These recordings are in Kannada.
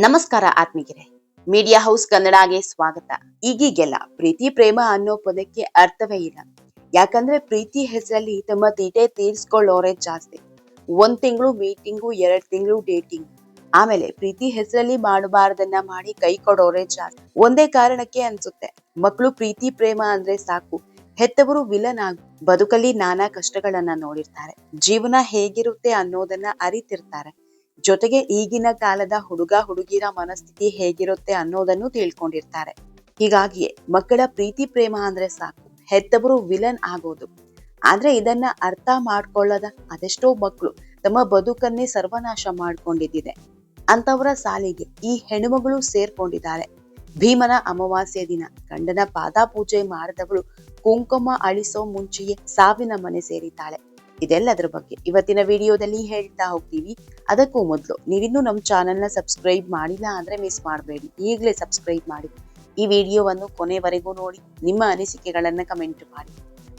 ನಮಸ್ಕಾರ ಆತ್ಮೀಗೆರೆ ಮೀಡಿಯಾ ಹೌಸ್ ಕನ್ನಡಗೆ ಸ್ವಾಗತ. ಈಗೀಗೆಲ್ಲ ಪ್ರೀತಿ, ಪ್ರೇಮ ಅನ್ನೋ ಪದಕ್ಕೆ ಅರ್ಥವೇ ಇಲ್ಲ. ಯಾಕಂದ್ರೆ ಪ್ರೀತಿ ಹೆಸರಲ್ಲಿ ತಮ್ಮ ತೀಟೆ ತೀರ್ಸ್ಕೊಳ್ಳೋರೆ ಜಾಸ್ತಿ. ಒಂದ್ ತಿಂಗಳು ಮೀಟಿಂಗು, ಎರಡ್ ತಿಂಗಳು ಡೇಟಿಂಗ್. ಆಮೇಲೆ ಪ್ರೀತಿ ಹೆಸರಲ್ಲಿ ಮಾಡಬಾರ್ದನ್ನ ಮಾಡಿ ಕೈ ಕೊಡೋರೆ ಜಾಸ್ತಿ. ಒಂದೇ ಕಾರಣಕ್ಕೆ ಅನ್ಸುತ್ತೆ. ಮಕ್ಕಳು ಪ್ರೀತಿ, ಪ್ರೇಮ ಅಂದ್ರೆ ಸಾಕು. ಹೆತ್ತವರು ವಿಲನ್ ಆಗು ಬದುಕಲ್ಲಿ ನಾನಾ ಕಷ್ಟಗಳನ್ನ ನೋಡಿರ್ತಾರೆ. ಜೀವನ ಹೇಗಿರುತ್ತೆ ಅನ್ನೋದನ್ನ ಅರಿತಿರ್ತಾರೆ. ಜೊತೆಗೆ ಈಗಿನ ಕಾಲದ ಹುಡುಗ ಹುಡುಗಿರ ಮನಸ್ಥಿತಿ ಹೇಗಿರುತ್ತೆ ಅನ್ನೋದನ್ನು ತಿಳ್ಕೊಂಡಿರ್ತಾರೆ. ಹೀಗಾಗಿಯೇ ಮಕ್ಕಳ ಪ್ರೀತಿ ಪ್ರೇಮ ಅಂದ್ರೆ ಸಾಕು. ಹೆತ್ತವರು ವಿಲನ್ ಆಗೋದು. ಆದ್ರೆ ಇದನ್ನ ಅರ್ಥ ಮಾಡ್ಕೊಳ್ಳದ ಅದೆಷ್ಟೋ ಮಕ್ಕಳು ತಮ್ಮ ಬದುಕನ್ನೇ ಸರ್ವನಾಶ ಮಾಡ್ಕೊಂಡಿದ್ದಿದೆ. ಅಂತವರ ಸಾಲಿಗೆ ಈ ಹೆಣ್ಣುಮಗಳು ಸೇರ್ಕೊಂಡಿದ್ದಾರೆ. ಭೀಮನ ಅಮಾವಾಸ್ಯೆ ದಿನ ಗಂಡನ ಪಾದ ಪೂಜೆ ಮಾಡಿದವಳು ಕುಂಕುಮ ಅಳಿಸೋ ಮುಂಚೆಯೇ ಸಾವಿನ ಮನೆ ಸೇರಿದ್ದಾಳೆ. ಇದೆಲ್ಲದರ ಬಗ್ಗೆ. ಇವತ್ತಿನ ವಿಡಿಯೋದಲ್ಲಿ ಹೇಳ್ತಾ ಹೋಗ್ತೀವಿ. ಅದಕ್ಕೂ ಮೊದಲು ನೀವಿನ್ನೂ ನಮ್ಮ ಚಾನೆಲ್ನ ಸಬ್ಸ್ಕ್ರೈಬ್ ಮಾಡಿಲ್ಲ ಅಂದ್ರೆ ಮಿಸ್ ಮಾಡಬೇಡಿ. ಈಗಲೇ ಸಬ್ಸ್ಕ್ರೈಬ್ ಮಾಡಿ. ಈ ವಿಡಿಯೋವನ್ನು ಕೊನೆವರೆಗೂ ನೋಡಿ, ನಿಮ್ಮ ಅನಿಸಿಕೆಗಳನ್ನ ಕಮೆಂಟ್ ಮಾಡಿ.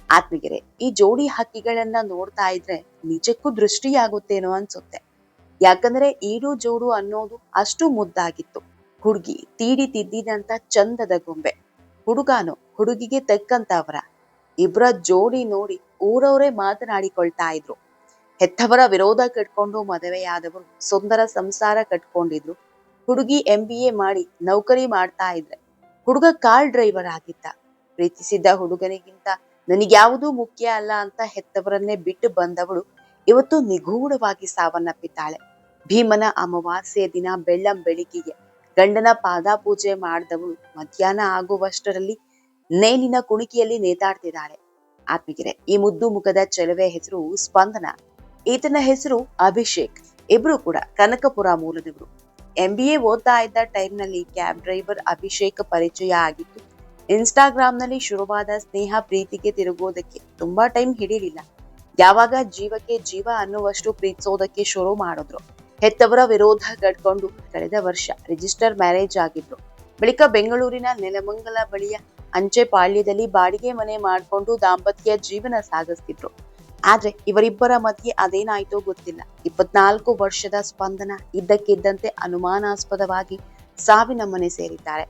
ಆತ್ಮಗೆರೆ ಈ ಜೋಡಿ ಹಕ್ಕಿಗಳನ್ನ ನೋಡ್ತಾ ಇದ್ರೆ ನಿಜಕ್ಕೂ ದೃಷ್ಟಿಯಾಗುತ್ತೇನೋ ಅನ್ಸುತ್ತೆ. ಯಾಕಂದ್ರೆ ಈಡು ಜೋಡು ಅನ್ನೋದು ಅಷ್ಟು ಮುದ್ದಾಗಿತ್ತು. ಹುಡುಗಿ ತೀಡಿ ತಿದ್ದಿದಂತ ಚಂದದ ಗೊಂಬೆ. ಹುಡುಗಾನು ಹುಡುಗಿಗೆ ತಕ್ಕಂತವರ ಇಬ್ರ ಜೋಡಿ ನೋಡಿ ಊರವರೇ ಮಾತನಾಡಿಕೊಳ್ತಾ ಇದ್ರು. ಹೆತ್ತವರ ವಿರೋಧ ಕಟ್ಕೊಂಡು ಮದುವೆಯಾದವರು ಸುಂದರ ಸಂಸಾರ ಕಟ್ಕೊಂಡಿದ್ರು. ಹುಡುಗಿ ಎ ಮಾಡಿ ನೌಕರಿ ಮಾಡ್ತಾ ಇದ್ರೆ ಹುಡುಗ ಕಾರ್ ಡ್ರೈವರ್ ಆಗಿದ್ದ. ಪ್ರೀತಿಸಿದ್ದ ಹುಡುಗನಿಗಿಂತ ನನಗ್ಯಾವುದೂ ಮುಖ್ಯ ಅಲ್ಲ ಅಂತ ಹೆತ್ತವರನ್ನೇ ಬಿಟ್ಟು ಬಂದವಳು ಇವತ್ತು ನಿಗೂಢವಾಗಿ ಸಾವನ್ನಪ್ಪಿದ್ದಾಳೆ. ಭೀಮನ ಅಮಾವಾಸ್ಯೆಯ ದಿನ ಬೆಳ್ಳಂ ಬೆಳಿಗ್ಗೆಗೆ ಗಂಡನ ಪಾದ ಪೂಜೆ ಮಾಡಿದವಳು ಮಧ್ಯಾಹ್ನ ಆಗುವಷ್ಟರಲ್ಲಿ ನೇಣಿನ ಕುಣಿಕೆಯಲ್ಲಿ ನೇತಾಡ್ತಿದ್ದಾಳೆ. ಆತ್ಮಿಗೆರೆ ಈ ಮುದ್ದು ಮುಖದ ಚೆಲುವೆ ಹೆಸರು ಸ್ಪಂದನ. ಈತನ ಹೆಸರು ಅಭಿಷೇಕ್. ಇಬ್ರು ಕೂಡ ಕನಕಪುರ ಮೂಲದವರು. ಎಂ ಬಿ ಎ ಓದ್ತಾ ಇದ್ದ ಟೈಮ್ನಲ್ಲಿ ಕ್ಯಾಬ್ ಡ್ರೈವರ್ ಅಭಿಷೇಕ್ ಪರಿಚಯ ಆಗಿತ್ತು. ಇನ್ಸ್ಟಾಗ್ರಾಮ್ನಲ್ಲಿ ಶುರುವಾದ ಸ್ನೇಹ ಪ್ರೀತಿಗೆ ತಿರುಗೋದಕ್ಕೆ ತುಂಬಾ ಟೈಮ್ ಹಿಡಿಯಲಿಲ್ಲ ಯಾವಾಗ ಜೀವಕ್ಕೆ ಜೀವ ಅನ್ನುವಷ್ಟು ಪ್ರೀತಿಸೋದಕ್ಕೆ ಶುರು ಮಾಡಿದ್ರು. ಹೆತ್ತವರ ವಿರೋಧ ಕಟ್ಕೊಂಡು ಕಳೆದ ವರ್ಷ ರಿಜಿಸ್ಟರ್ ಮ್ಯಾರೇಜ್ ಆಗಿದ್ರು. ಬಳಿಕ ಬೆಂಗಳೂರಿನ ನೆಲಮಂಗಲ ಬಳಿಯ ಅಂಚೆ ಪಾಳ್ಯದಲ್ಲಿ ಬಾಡಿಗೆ ಮನೆ ಮಾಡಿಕೊಂಡು ದಾಂಪತ್ಯ ಜೀವನ ಸಾಗಿಸ್ತಿದ್ರು. ಆದ್ರೆ ಇವರಿಬ್ಬರ ಮಧ್ಯೆ ಅದೇನಾಯ್ತೋ ಗೊತ್ತಿಲ್ಲ. ಇಪ್ಪತ್ನಾಲ್ಕು ವರ್ಷದ ಸ್ಪಂದನ ಇದ್ದಕ್ಕಿದ್ದಂತೆ ಅನುಮಾನಾಸ್ಪದವಾಗಿ ಸಾವಿನ ಮನೆ ಸೇರಿದ್ದಾರೆ.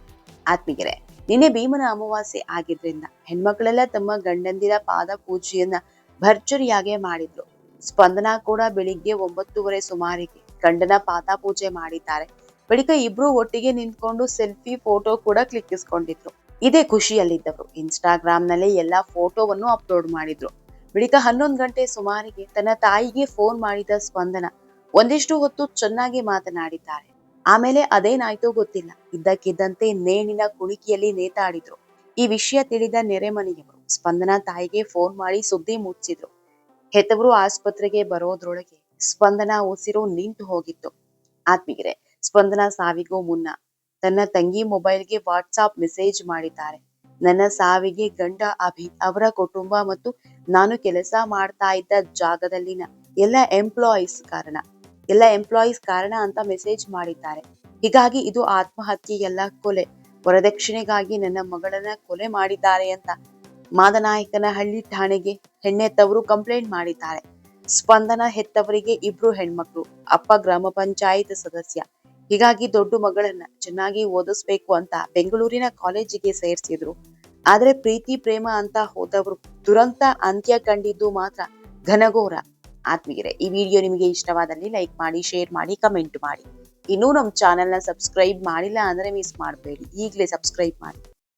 ಆತ್ಮೀಗೆರೆ ನಿನ್ನೆ ಭೀಮನ ಅಮಾವಾಸ್ಯೆ ಆಗಿದ್ರಿಂದ ಹೆಣ್ಮಕ್ಳೆಲ್ಲ ತಮ್ಮ ಗಂಡಂದಿರ ಪಾದ ಪೂಜೆಯನ್ನ ಭರ್ಜರಿಯಾಗೆ ಮಾಡಿದ್ರು. ಸ್ಪಂದನ ಕೂಡ ಬೆಳಿಗ್ಗೆ ಒಂಬತ್ತುವರೆ ಸುಮಾರಿಗೆ ಗಂಡನ ಪಾದ ಪೂಜೆ ಮಾಡಿದ್ದಾರೆ. ಬಳಿಕ ಇಬ್ರು ಒಟ್ಟಿಗೆ ನಿಂತ್ಕೊಂಡು ಸೆಲ್ಫಿ, ಫೋಟೋ ಕೂಡ ಕ್ಲಿಕ್ಕಿಸ್ಕೊಂಡಿದ್ರು. ಇದೇ ಖುಷಿಯಲ್ಲಿದ್ದವರು. ಇನ್ಸ್ಟಾಗ್ರಾಮ್ನಲ್ಲಿ ಎಲ್ಲಾ ಫೋಟೋವನ್ನು ಅಪ್ಲೋಡ್ ಮಾಡಿದ್ರು. ಬಳಿಕ ಹನ್ನೊಂದು ಗಂಟೆ ಸುಮಾರಿಗೆ ತನ್ನ ತಾಯಿಗೆ ಫೋನ್ ಮಾಡಿದ ಸ್ಪಂದನ ಒಂದಿಷ್ಟು ಹೊತ್ತು ಚೆನ್ನಾಗಿ ಮಾತನಾಡಿದ್ದಾರೆ. ಆಮೇಲೆ ಅದೇನಾಯ್ತೋ ಗೊತ್ತಿಲ್ಲ. ಇದ್ದಕ್ಕಿದ್ದಂತೆ ನೇಣಿನ ಕುಣಿಕೆಯಲ್ಲಿ ನೇತಾಡಿದ್ರು. ಈ ವಿಷಯ ತಿಳಿದ ನೆರೆಮನೆಯವರು ಸ್ಪಂದನ ತಾಯಿಗೆ ಫೋನ್ ಮಾಡಿ ಸುದ್ದಿ ಮುಚ್ಚಿದ್ರು. ಹೆತ್ತವರು ಆಸ್ಪತ್ರೆಗೆ ಬರೋದ್ರೊಳಗೆ ಸ್ಪಂದನ ಉಸಿರು ನಿಂತು ಹೋಗಿತ್ತು. ಆತ್ಮೀಗೆರೆ ಸ್ಪಂದನ ಸಾವಿಗೂ ಮುನ್ನ ತನ್ನ ತಂಗಿ ಮೊಬೈಲ್ಗೆ ವಾಟ್ಸಾಪ್ ಮೆಸೇಜ್ ಮಾಡಿದ್ದಾರೆ. ನನ್ನ ಸಾವಿಗೆ ಗಂಡ ಅಭಿ, ಅವರ ಕುಟುಂಬ ಮತ್ತು ನಾನು ಕೆಲಸ ಮಾಡ್ತಾ ಇದ್ದ ಜಾಗದಲ್ಲಿನ ಎಲ್ಲ ಎಂಪ್ಲಾಯೀಸ್ ಕಾರಣ, ಎಲ್ಲ ಎಂಪ್ಲಾಯೀಸ್ ಕಾರಣ ಅಂತ ಮೆಸೇಜ್ ಮಾಡಿದ್ದಾರೆ. ಹೀಗಾಗಿ ಇದು ಆತ್ಮಹತ್ಯೆಯಲ್ಲ ಕೊಲೆ, ವರದಕ್ಷಿಣೆಗಾಗಿ ನನ್ನ ಮಗಳನ್ನ ಕೊಲೆ ಮಾಡಿದ್ದಾರೆ ಅಂತ ಮಾದನಾಯಕನಹಳ್ಳಿ ಠಾಣೆಗೆ ಹೆಣ್ಣೆತ್ತವರು ಕಂಪ್ಲೇಂಟ್ ಮಾಡಿದ್ದಾರೆ. ಸ್ಪಂದನ ಹೆತ್ತವರಿಗೆ ಇಬ್ರು ಹೆಣ್ಮಕ್ಳು, ಅಪ್ಪ ಗ್ರಾಮ ಪಂಚಾಯತ್ ಸದಸ್ಯ ಹೀಗಾಗಿ ದೊಡ್ಡ ಮಗಳನ್ನ ಚೆನ್ನಾಗಿ ಓದಿಸ್ಬೇಕು ಅಂತ ಬೆಂಗಳೂರಿನ ಕಾಲೇಜಿಗೆ ಸೇರಿಸಿದ್ರು. ಆದ್ರೆ ಪ್ರೀತಿ, ಪ್ರೇಮ ಅಂತ ಹೋದವರು ದುರಂತ ಅಂತ್ಯ ಕಂಡಿದ್ದು ಮಾತ್ರ ಘನಘೋರ. ಆತ್ಮೀಯರೇ, ಈ ವಿಡಿಯೋ ನಿಮಗೆ ಇಷ್ಟವಾದಲ್ಲಿ ಲೈಕ್ ಮಾಡಿ, ಶೇರ್ ಮಾಡಿ, ಕಮೆಂಟ್ ಮಾಡಿ. ಇನ್ನೂ ನಮ್ಮ ಚಾನೆಲ್ನ ಸಬ್ಸ್ಕ್ರೈಬ್ ಮಾಡಿಲ್ಲ ಅಂದ್ರೆ ಮಿಸ್ ಮಾಡಬೇಡಿ. ಈಗಲೇ ಸಬ್ಸ್ಕ್ರೈಬ್ ಮಾಡಿ.